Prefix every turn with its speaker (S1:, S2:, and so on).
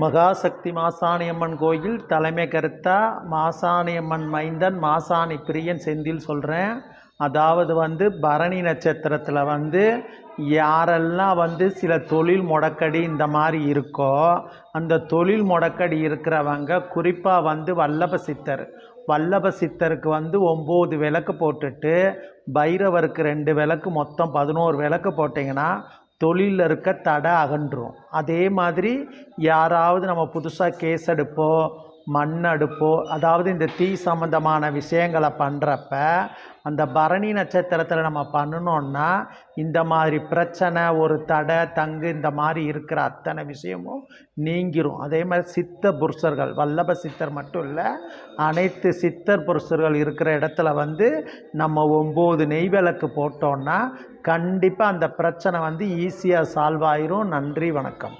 S1: மகாசக்தி மாசாணியம்மன் கோயில் தலைமை கருத்தா மாசாணியம்மன் மைந்தன் மாசாணி பிரியன் செந்தில் சொல்கிறேன் அதாவது வந்து பரணி நட்சத்திரத்தில் வந்து யாரெல்லாம் வந்து சில தொழில் முடக்கடி இந்த மாதிரி இருக்கோ அந்த தொழில் முடக்கடி இருக்கிறவங்க குறிப்பாக வந்து வல்லப சித்தர். வல்லப சித்தருக்கு வந்து ஒம்பது விளக்கு போட்டுட்டு பைரவருக்கு ரெண்டு விளக்கு மொத்தம் பதினோரு விளக்கு போட்டிங்கன்னா தொழிலில் இருக்க தடை அகன்றும். அதே மாதிரி யாராவது நம்ம புதுசாக கேஸ் எடுப்போம். மண் அடுப்போ அதாவது இந்த தீ சம்மந்தமான விஷயங்களை பண்ணுறப்ப அந்த பரணி நட்சத்திரத்தில் நம்ம பண்ணணுன்னா இந்த மாதிரி பிரச்சனை ஒரு தடை தங்கு இந்த மாதிரி இருக்கிற அத்தனை விஷயமும் நீங்கிரும். அதே மாதிரி சித்த புருஷர்கள் வல்லப சித்தர் மட்டும் இல்லை அனைத்து சித்தர் புருஷர்கள் இருக்கிற இடத்துல வந்து நம்ம ஒம்பது நெய் விளக்கு போட்டோன்னா கண்டிப்பாக அந்த பிரச்சனை வந்து ஈஸியாக சால்வ் ஆயிரும். நன்றி வணக்கம்.